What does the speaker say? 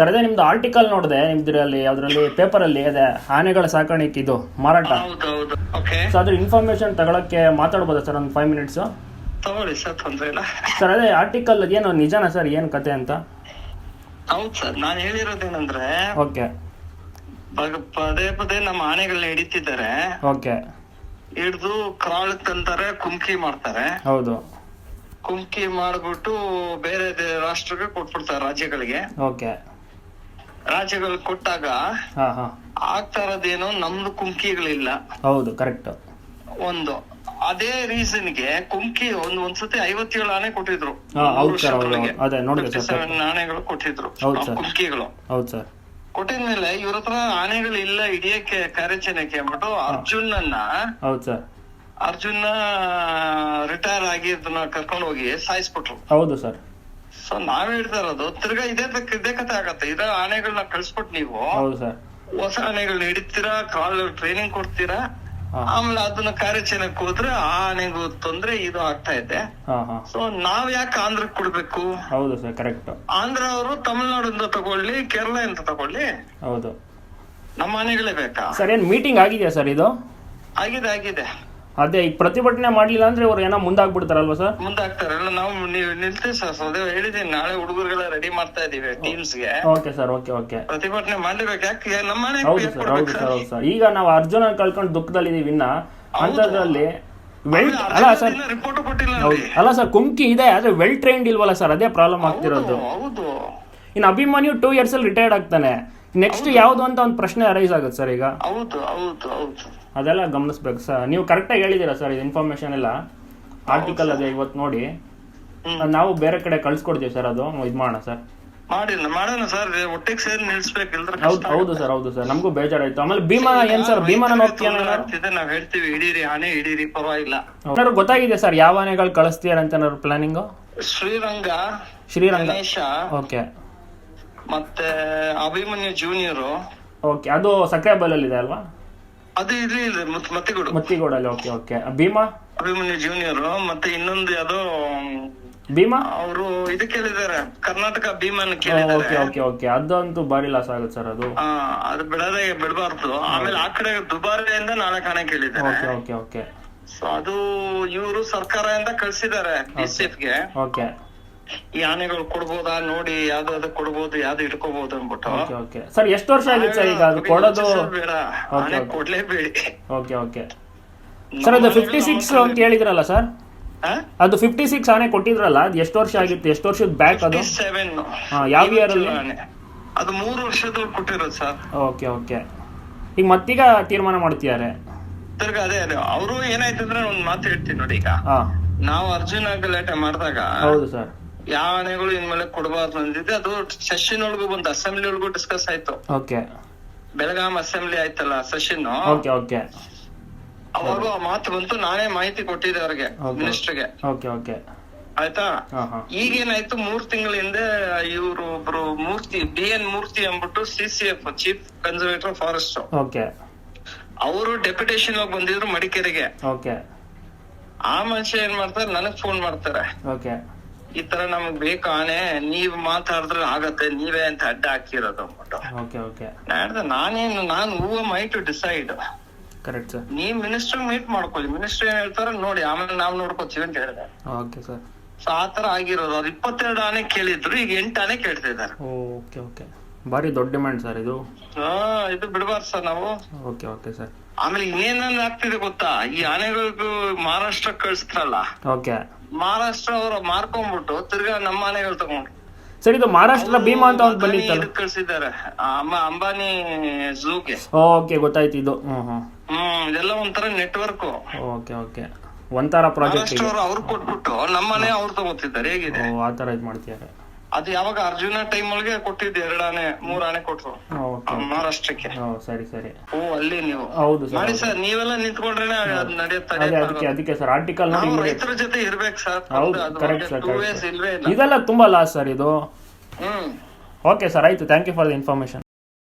Sir ಅದೇ ನಿಮ್ದು article ನೋಡಿದೆ ನಿಮ್ದ್ರಲ್ಲಿ ಅದರಲ್ಲಿ ಪೇಪರಲ್ಲಿ ಅದೇ ಆನೆಗಳ ಸಾಕಾಣಿಕೆ ಇದು ಮಾರಾಟ. ಹೌದೌದು. ಓಕೆ ಸೊ ಅದ್ರ ಇನ್ಫಾರ್ಮೇಶನ್ ತಗೊಳಕ್ಕೆ ಮಾತಾಡ್ಬೋದಾ ಸರ್ ಒಂದು ಫೈವ್ ಮಿನಿಟ್ಸು ತಗೊಳ್ಳಿ ಸರ್ ತೊಂದ್ರೆ ಇಲ್ಲ. ಸರ್ ಅದೇ ಆರ್ಟಿಕಲ್ ಏನು ನಿಜಾನ ಸರ್ ಏನು ಕತೆ ಅಂತ? ಹೌದು ಸರ್ ನಾನು ಹೇಳಿರೋದೇನಂದ್ರೆ ಓಕೆ ಬಗ- ಪದೇ ಪದೇ ನಮ್ಮ ಆನೆಗಳನ್ನ ಹಿಡಿತಿದ್ದಾರೆ. ಓಕೆ ಹಿಡಿದು ಕ್ರಾಳ್ ತಂತಾರೆ ಕುಮ್ಕಿ ಮಾಡ್ತಾರೆ. ಹೌದು. ಕುಮ್ಕಿ ಮಾಡ್ಬಿಟ್ಟು ಬೇರೆ ದೇ- ರಾಷ್ಟ್ರಕ್ಕೆ ಕೊಟ್ಬಿಡ್ತಾರೆ ರಾಜ್ಯಗಳಿಗೆ. ಓಕೆ ರಾಜ್ಯಗಳಿಗೆ ಕೊಟ್ಟಾಗ ಆಗ್ತಾ ಇರೋದೇನು ನಮ್ದು ಕುಮ್ಕಿಗಳಿಲ್ಲ ಹೌದು ಕರೆಕ್ಟ್ ಒಂದು. ಅದೇ ರೀಸನ್ಗೆ ಕುಮ್ಕಿ ಒಂದ್ ಒಂದ್ಸತಿ ಐವತ್ತೇಳು ಆನೆ ಕೊಟ್ಟಿದ್ರು. ಹಾಂ ಹೌದು ಸರ್ ಅದೇ ನೋಡಿದೆ ಸರ್ 57 ಆನೆಗಳು ಕೊಟ್ಟಿದ್ರು. ಹೌದು ಸರ್. ಕುಮ್ಕಿಗಳು ಹೌದು ಸರ್ ಕೊಟ್ಟಿದ್ಮೇಲೆ ಇವ್ರ ಹತ್ರ ಆನೆಗಳು ಇಲ್ಲ ಹಿಡಿಯಕ್ಕೆ ಕಾರ್ಯಾಚರಣೆಗೆ ಅಂದ್ಬಿಟ್ಟು ಅರ್ಜುನ್ ಅನ್ನ ಹೌದು ಸರ್ ಅರ್ಜುನ್ ರಿಟೈರ್ ಆಗಿ ಅದನ್ನ ಕರ್ಕೊಂಡು ಹೋಗಿ ಸಾಯಿಸ್ಬಿಟ್ರು. ಹೌದು ಸರ್ ಸೊ ನಾವ್ ಹೇಳ್ತಾ ಇರೋದು ತಿರ್ಗಾ ಇದೇ ಇದೇ ಕತೆ ಆಗತ್ತೆ. ಇದೇ ಆನೆಗಳನ್ನ ಕಳ್ಸ್ಬಿಟ್ಟು ನೀವು. ಹೌದು ಸರ್. ಹೊಸ ಆನೆಗಳನ್ನ ಹಿಡಿತೀರಾ ಕಾಲ್ ಟ್ರೈನಿಂಗ್ ಕೊಡ್ತೀರಾ? ಆಮೇಲೆ ಅದನ್ನ ಕಾರ್ಯಾಚರಣೆಗೆ ಹೋದ್ರೆ ಆ ಆನೆಗೂ ತೊಂದ್ರೆ ಇದು ಆಗ್ತಾ ಇದೆ. ಸೊ ನಾವ್ ಯಾಕೆ ಆಂಧ್ರಕ್ ಕೊಡ್ಬೇಕು? ಹೌದು ಸರ್ ಕರೆಕ್ಟ್ ಆಂಧ್ರ ಅವರು ತಮಿಳ್ನಾಡಿಂದ ತಗೊಳ್ಳಿ ಕೇರಳ ಅಂತ ತಗೊಳ್ಳಿ. ಹೌದು. ನಮ್ಮ ಆನೆಗಳೇ ಬೇಕಾ? ಸರ್ ಏನ್ ಮೀಟಿಂಗ್ ಆಗಿದೆಯಾ ಸರ್ ಇದು? ಆಗಿದೆ ಆಗಿದೆ. ಅದೇ ಈ ಪ್ರತಿಭಟನೆ ಮಾಡ್ಲಿಲ್ಲ ಅಂದ್ರೆ ಅವ್ರು ಏನೋ ಮುಂದಾಗ್ಬಿಡ್ತಾರಲ್ವಾ ಸರ್? ಮುಂದಾಗ್ತಾರೆ. ಎಲ್ಲ ನಾವು ನೀವು ನಿಲ್ತೀವಿ ಸರ್. ಅದೇ ಹೇಳಿದೀನಿ ನಾಳೆ ಹುಡುಗರುಗಳ ರೆಡಿ ಮಾಡ್ತಾ ಇದೀವಿ ಟೀಮ್ಸ್ಗೆ ಓಕೆ ಸರ್ ಓಕೆ ಓಕೆ. ಪ್ರತಿಭಟನೆ ಮಾಡ್ಲೇಬೇಕು. ಯಾಕೆ? ನಮ್ಮ ಮನೆ ಹೌದು ಸರ್ ಹೌದು ಸರ್ ಹೌದು ಸರ್. ಈಗ ನಾವು ಅರ್ಜುನ ಕಳ್ಕೊಂಡು ದುಃಖದಲ್ಲಿದ್ದೀವಿ ಇನ್ನ. ಅಂಥದ್ರಲ್ಲಿ ವೆಲ್ ಅಲ್ಲ ಸರ್ ರಿಪೋರ್ಟ್ ಕೊಟ್ಟಿಲ್ಲ ಅಲ್ಲ ಸರ್ ಕುಮ್ಕಿ ಇದೆ ಆದ್ರೆ ವೆಲ್ ಟ್ರೈನ್ಡ್ ಇಲ್ವಲ್ಲ ಸರ್? ಅದೇ ಪ್ರಾಬ್ಲಮ್ ಆಗ್ತಿರೋದು. ಹೌದು. ಇನ್ನು ಅಭಿಮನ್ಯು ಟೂ ಇಯರ್ಸ್ ಅಲ್ಲಿ ರಿಟೈರ್ಡ್ ಆಗ್ತಾನೆ. ನೆಕ್ಸ್ಟ್ ಯಾವ್ದು ಅಂತ ಒಂದು ಪ್ರಶ್ನೆ ಅರೈಸ್ ಆಗುತ್ತೆ ಸರ್ ಈಗ. ಹೌದು ಹೌದು ಹೌದು. ಅದೆಲ್ಲ ಗಮನಿಸ್ಬೇಕು ಸರ್. ನೀವು ಕರೆಕ್ಟಾಗಿ ಹೇಳಿದ್ದೀರಾ ಸರ್ ಇದು ಇನ್ಫಾರ್ಮೇಶನ್ ಎಲ್ಲ? ಆರ್ಟಿಕಲ್ ಅದೇ ಇವತ್ತು ನೋಡಿ. ನಾವು ಬೇರೆ ಕಡೆ ಕಳ್ಸಿಕೊಡ್ತೀವಿ ಸರ್ ಅದು. ಇದು ಮಾಡೋಣ ಸರ್. ಮಾಡಿಲ್ಲ ಮಾಡೋಣ ಸರ್. ಒಟ್ಟಿಗೆ ಸೇರಿ ನಿಲ್ಸ್ಬೇಕು. ಹೌದು ಹೌದು ಸರ್ ಹೌದು ಸರ್. ನಮಗೂ ಬೇಜಾರಾಯ್ತು. ಆಮೇಲೆ ಭೀಮಾ ಏನ್ ಸರ್? ಭೀಮಾನ ಆಗ್ತಿದೆ ನಾವ್ ಹೇಳ್ತೀವಿ ಹಿಡೀರಿ ಆನೆ ಹಿಡೀರಿ ಪರವಾಗಿಲ್ಲ. ಏನಾದ್ರು ಗೊತ್ತಾಗಿದೆ ಸರ್ ಯಾವ ಆನೆಗಳು ಕಳಿಸ್ತೀರ ಅಂತ ಏನಾದ್ರು ಪ್ಲಾನಿಂಗು ಶ್ರೀರಂಗ ಶ್ರೀರಂಗ. ಗಣೇಶ ಓಕೆ. ಮತ್ತೆ ಅಭಿಮನ್ಯು ಜೂನಿಯರ್ ಓಕೆ. ಅದು ಸಕ್ರೆ ಬೈಲಲ್ಲಿ ಇದೆ ಅಲ್ವಾ? ಅದು ಇಲ್ಲಿ ಇದೆ ಮತ್- ಮತ್ತಿಗುಡು ಮತ್ತಿಗೋಡಲ್ಲಿ okay okay. Bhima? Abhimanyu junior ಮತ್ತೆ ಇನ್ನೊಂದು ಯಾವ್ದೋ ಭೀಮಾ? ಅವರು ಇದು ಕೇಳಿದ್ದಾರೆ ಕರ್ನಾಟಕ ಭೀಮನ್ ಓಕೆ ಕೇಳಿದ್ದಾರೆ. ಓಕೆ ಓಕೆ ಅದಂತೂ ಬಾರಿ ಲಾಸ್ ಆಗುತ್ತೆ ಸರ್ ಅದು. ಆ, ಅದು ಬಿಡದೆ ಬಿಡಬಾರ್ದು. ಆಮೇಲೆ ಆ ಕಡೆ ದುಬಾರಿಯಿಂದ ನಾಲ್ಕು ಹಣ ಕೇಳಿದ್ದಾರೆ. Okay okay okay. ಸೊ ಅದು ಇವರು ಸರ್ಕಾರದಿಂದ ಕಳ್ಸಿದ್ದಾರೆ ಪಿ ಸಿ ಎಫ್ಗೆ. ಓಕೆ. ಈ ಆನೆಗಳು ಕೊಡ್ಬೋದಾ ನೋಡಿ ಯಾವ್ದಾದ್ರು ಕೊಡ್ಬೋದು ಯಾವ್ದು ಇಟ್ಕೋಬಹುದು ಅಂದ್ಬಿಟ್ಟು. ಸರ್ ಎಷ್ಟು ವರ್ಷ ಆಗಿತ್ತು ಸರ್ ಈಗ ಅದು ಕೊಡೋದು? ಬೇಡ. ಆನೆ. ಕೊಡ್ಲೇಬೇಡಿ. Okay okay. ಸರ್ ಅದು ಫಿಫ್ಟಿ ಸಿಕ್ಸ್ ಅಂತ ಹೇಳಿದ್ರಲ್ಲ ಸರ್? ಅದು ಫಿಫ್ಟಿ ಸಿಕ್ಸ್ ಆನೆ ಕೊಟ್ಟಿದ್ರಲ್ಲ ಅದು ಎಷ್ಟು ವರ್ಷ ಆಗಿತ್ತು ಎಷ್ಟು ವರ್ಷದ ಬ್ಯಾಕ್ ಅದು? ಸೆವೆನ್ ಯಾವ ಇಯರ್ ಅಲ್ಲಿ? ಅದು ಮೂರು ವರ್ಷದ ಕೊಟ್ಟಿರೋದು ಸರ್. Okay okay. ಈಗ ಮತ್ತೀಗ ತೀರ್ಮಾನ ಮಾಡ್ತಿದ್ದಾರೆ. ತಿರ್ಗಾ ಅದೇ ಅದೇ. ಅವರು ಏನಾಯ್ತು ಅಂದ್ರೆ ಒಂದ್ ಮಾತು ಹೇಳ್ತೀನಿ ನೋಡಿ ಈಗ. ನಾವು ಅರ್ಜುನ ಗಲಾಟೆ ಮಾಡಿದಾಗ ಹೌದು ಸರ್. ಯಾವ ಆನೆಗಳು ಇನ್ಮೇಲೆ ಕೊಡಬಾರ್ದು ಅಂದಿದ್ದೆ ಅದು ಸೆಷನ್ ಒಳಗೂ ಬಂತು ಅಸೆಂಬ್ಲಿ ಒಳಗೂ ಡಿಸ್ಕಸ್ ಆಯ್ತು. ಓಕೆ. ಬೆಳಗಾಂ ಅಸೆಂಬ್ಲಿ ಆಯ್ತಲ್ಲ ಸೆಷನ್ ಓಕೆ ಓಕೆ. ಅವಾಗ ಆ ಮಾತು ಬಂತು ನಾನೇ ಮಾಹಿತಿ ಕೊಟ್ಟಿದ್ದೆ ಅವ್ರಿಗೆ. ಮಿನಿಸ್ಟರ್ಗೆ ಓಕೆ ಓಕೆ. ಆಯ್ತಾ? ಈಗೇನಾಯ್ತು ಮೂರ್ ತಿಂಗಳ ಹಿಂದೆ ಇವರು ಒಬ್ರು ಮೂರ್ತಿ ಬಿ ಎನ್ ಮೂರ್ತಿ ಅಂದ್ಬಿಟ್ಟು C C F chief conservator forest okay. ಅವರು ಡೆಪ್ಯುಟೇಷನ್ ಹೋಗಿ ಬಂದಿದ್ರು ಮಡಿಕೇರಿಗೆ. ಓಕೆ. ಆ ಮನುಷ್ಯ ಏನ್ ಮಾಡ್ತಾರೆ ನನಗ್ ಫೋನ್ ಮಾಡ್ತಾರೆ. ಓಕೆ. ಈ ತರ ನಮಗ್ ಬೇಕು ಆನೆ ನೀವ್ ಮಾತಾಡಿದ್ರೆ ಆಗತ್ತೆ ನೀವೇ ಅಂತ ಅಡ್ಡ ಹಾಕಿರೋದು ಅಂದ್ಬಿಟ್ಟು. ನಾನೇನು ನಾನು who am I to decide. Correct sir. ನೀವ್ ಮಿನಿಸ್ಟರ್ ಮೀಟ್ ಮಾಡ್ಕೊಳ್ಳಿ. ಮಿನಿಸ್ಟರ್ ಏನ್ ಹೇಳ್ತಾರೆ ನೋಡಿ ಆಮೇಲೆ ನಾವ್ ನೋಡ್ಕೋತೀವಿ ಅಂತ ಹೇಳಿದೆ. Okay sir. ಸೊ ಆತರ ಆಗಿರೋದು. ಅವ್ರು ಇಪ್ಪತ್ತೆರಡು ಆನೆ ಕೇಳಿದ್ರು ಈಗ ಎಂಟು ಆನೆ ಕೇಳ್ತಾ ಇದ್ದಾರೆ ಓಕೆ ಓಕೆ. ಭಾರಿ ದೊಡ್ಡ ಡಿಮ್ಯಾಂಡ್ ಸರ್ ಇದು. ಇದು ಬಿಡಬಾರ್ದು ಸರ್ ನಾವು. Okay okay sir. ಆಮೇಲೆ ಇನ್ನೇನೇನ್ ಆಗ್ತಿದೆ ಗೊತ್ತಾ? ಈ ಆನೆಗಳಿಗೂ ಮಹಾರಾಷ್ಟ್ರ ಕಳಿಸ್ತಾರಲ್ಲ ಓಕೆ. ಮಹಾರಾಷ್ಟ್ರ ಅವ್ರ ಮಾರ್ಕೊಂಡ್ಬಿಟ್ಟು ತಿರ್ಗಾ ನಮ್ಮ ಮನೆಗಳು ತಗೊಂಡ್ರು. ಸರಿ ಇದು ಮಹಾರಾಷ್ಟ್ರ ಭೀಮಾ ಅಂತ ಒಂದು ಬಂದಿತ್ತಲ್ಲ ಕಳ್ಸಿದ್ದಾರೆ. ಅಂಬಾನಿ ಝೂಗೆ. ಓಕೆ ಗೊತ್ತಾಯ್ತು ಇದು. ಹ್ಮ್ ಇದೆಲ್ಲ ಒಂಥರ ನೆಟ್ವರ್ಕ್. Okay okay. ಒಂಥರ ಪ್ರಾಜೆಕ್ಟ್ ಅವ್ರು ಕೊಟ್ಬಿಟ್ಟು ನಮ್ಮ ಮನೆ ಅವ್ರು ತಗೋತಿದ್ದಾರೆ ಹೇಗಿದೆ? ಆತರ ಆ ತರ ಇದು ಮಾಡ್ತಿದ್ದಾರೆ. ಅದು ಯಾವಾಗ ಅರ್ಜುನ ಟೈಮ್ ಒಳಗೆ ಕೊಟ್ಟಿದ್ದೆ ಎರಡನೇ ಆನೆ ಮೂರ್ ಆನೆ ಕೊಟ್ರು ಮಹಾರಾಷ್ಟ್ರಕ್ಕೆ ಸರಿ ಸರಿ. ಓ ಅಲ್ಲಿ ನೀವು. ಹೌದು ಸರ್ ಸರ್ ನೀವೆಲ್ಲ ನಿಂತ್ಕೊಂಡ್ರೆ ಅದ್ ನಡೆಯುತ್ತೆ ಅದೇ ಅದಕ್ಕೆ ಅದಕ್ಕೆ ಸರ್ ಆರ್ಟಿಕಲ್ ನೋಡಿ ರೈತರ ಜೊತೆ ಇರ್ಬೇಕು ಸರ್ ಹೌದು ಕರೆಕ್ಟ್ ಸರ್ ಕರೆಕ್ಟ್ ಇದೆಲ್ಲ ತುಂಬಾ ಲಾಸ್ ಸರ್ ಇದು. ಹ್ಮ್. ಓಕೆ ಸರ್ ಆಯ್ತು. Thank you for the information